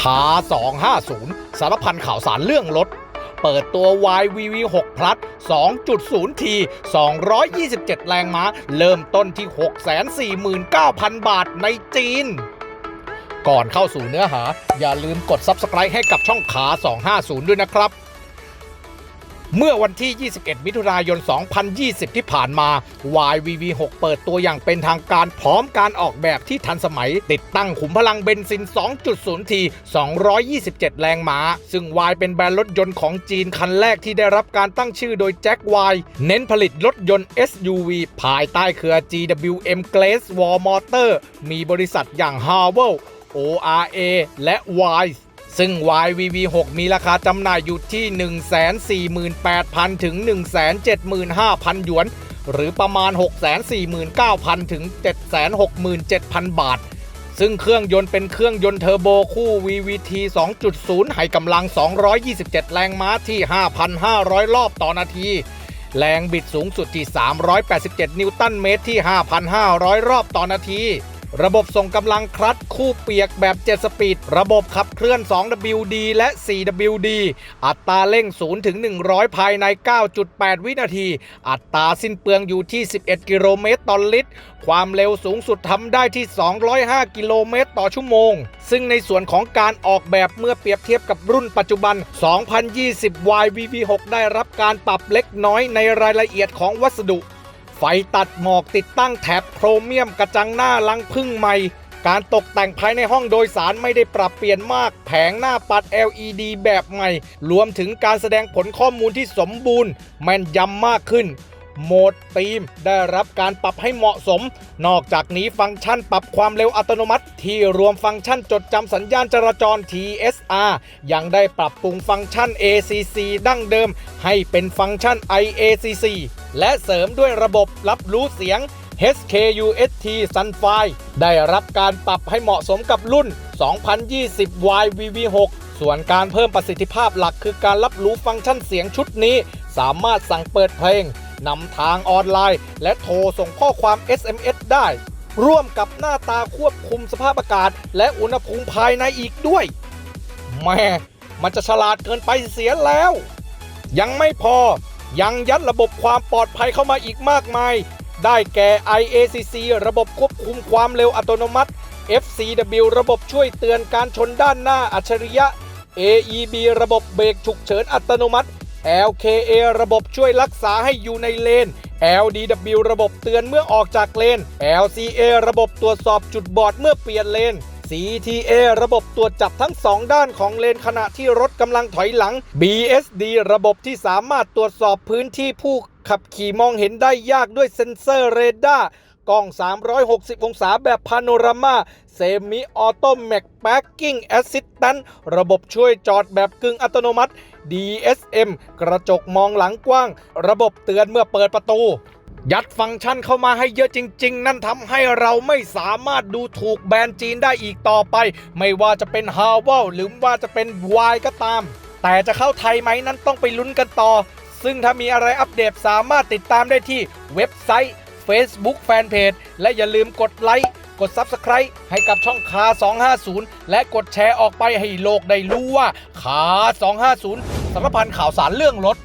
ขา250 สารพันข่าวสารเรื่องรถ เปิดตัว YVV 6 Plus 2.0T 227 แรงม้า เริ่มต้นที่ 649,000 บาทในจีน ก่อนเข้าสู่เนื้อหา อย่าลืมกด Subscribe ให้กับช่องขา 250 ด้วยนะครับ เมื่อวันที่ 21 มิถุนายน 2020 ที่ผ่านมา YVV6 เปิดตัวอย่างเป็นทางการพร้อมการออกแบบที่ทันสมัย ติดตั้งขุมพลังเบนซิน 2.0T 227 แรงม้า ซึ่ง Y เป็นแบรนด์รถยนต์ของจีนคันแรกที่ได้รับการตั้งชื่อโดยแจ็ค Y เน้นผลิตรถยนต์ SUV ภายใต้เครือ GWM Glass Wall Motor มีบริษัทอย่าง Harwell ORA และ Y ซึ่ง YVV6 มีราคาจำหน่ายอยู่ที่ 148,000 ถึง 175,000 หยวน หรือประมาณ 649,000 ถึง 767,000 บาท ซึ่งเครื่องยนต์เป็นเครื่องยนต์เทอร์โบคู่ VVT 2.0 ให้กำลัง 227 แรงม้าที่ 5,500 รอบต่อนาที แรงบิดสูงสุดที่ 387 นิวตันเมตรที่ 5,500 รอบต่อนาที ระบบส่งกำลังคลัตช์คู่เปียกแบบ 7 สปีด ระบบขับเคลื่อน 2WD และ 4WD อัตราเร่ง 0 ถึง 100 ภายใน 9.8 วินาที อัตราสิ้นเปลืองอยู่ที่ 11 กิโลเมตรต่อลิตร ความเร็วสูงสุดทำได้ที่ 205 กิโลเมตรต่อชั่วโมง ซึ่งในส่วนของการออกแบบเมื่อเปรียบเทียบกับรุ่นปัจจุบัน 2020 YVV6 ได้รับการปรับเล็กน้อยในรายละเอียดของวัสดุ ไฟตัดหมอกติดตั้งแถบโครเมียมกระจังหน้าลังพึ่งใหม่ การตกแต่งภายในห้องโดยสารไม่ได้ปรับเปลี่ยนมาก แผงหน้าปัด LED แบบใหม่ รวมถึงการแสดงผลข้อมูลที่สมบูรณ์ แม่นยำมากขึ้น โหมดธีม ได้รับการปรับให้เหมาะสม นอกจากนี้ฟังก์ชันปรับความเร็วอัตโนมัติ ที่รวมฟังก์ชันจดจำสัญญาณจราจร TSR ยังได้ปรับปรุงฟังก์ชัน ACC ดั้งเดิม ให้เป็นฟังก์ชัน IACC และเสริมด้วยระบบรับรู้เสียง HKUST Sunfire ได้รับการปรับให้เหมาะสมกับรุ่น 2020 YVV6 ส่วนการเพิ่มประสิทธิภาพหลักคือการรับรู้ฟังก์ชันเสียงชุดนี้ สามารถสั่งเปิดเพลง นำทางออนไลน์ และโทรส่งข้อความ SMS ได้ ร่วมกับหน้าตาควบคุมสภาพอากาศ และอุณหภูมิภายในอีกด้วย แม่ มันจะฉลาดเกินไปเสียแล้ว ยังไม่พอ ยังยัดระบบความปลอดภัยเข้ามาอีกมากมาย ได้แก่ IACC ระบบควบคุมความเร็วอัตโนมัติ FCW ระบบช่วยเตือนการชนด้านหน้าอัจฉริยะ AEB ระบบเบรกฉุกเฉินอัตโนมัติ LKA ระบบช่วยรักษาให้อยู่ในเลน LDW ระบบเตือนเมื่อออกจากเลน LCA ระบบตรวจสอบจุดบอดเมื่อเปลี่ยนเลน CTA ระบบตรวจจับทั้งสองด้านของเลนขณะที่รถกำลังถอยหลัง BSD ระบบที่สามารถตรวจสอบพื้นที่ผู้ขับขี่มองเห็นได้ยากด้วยเซ็นเซอร์เรดาร์ กล้อง 360 องศาแบบพาโนรามาเซมิออโตแมกแ a กกิ้งแอสซิสแตนระบบช่วยจอดแบบกึ่งอัตโนมัติ DSM กระจกมองหลังกว้าง ระบบเตือนเมื่อเปิดประตู ยัดฟังก์ชันเข้ามาให้เยอะจริง ๆ นั่นทำให้เราไม่สามารถดูถูกแบรนด์จีนได้อีกต่อไป ไม่ว่าจะเป็น h a w e l หรือว่าจะเป็น Y ก็ตาม แต่จะเข้าไทยไหมนั้นต้องไปลุ้นกันต่อ ซึ่งถ้ามีอะไรอัปเดตสามารถติดตามได้ที่เว็บไซต์ Facebook Fanpage และอย่าลืมกดไลค์ กด Subscribe ให้กับช่องคา 250 และกดแชร์ออกไปให้โลกได้รู้ว่าคา 250สารพันข่าวสารเรื่องรถ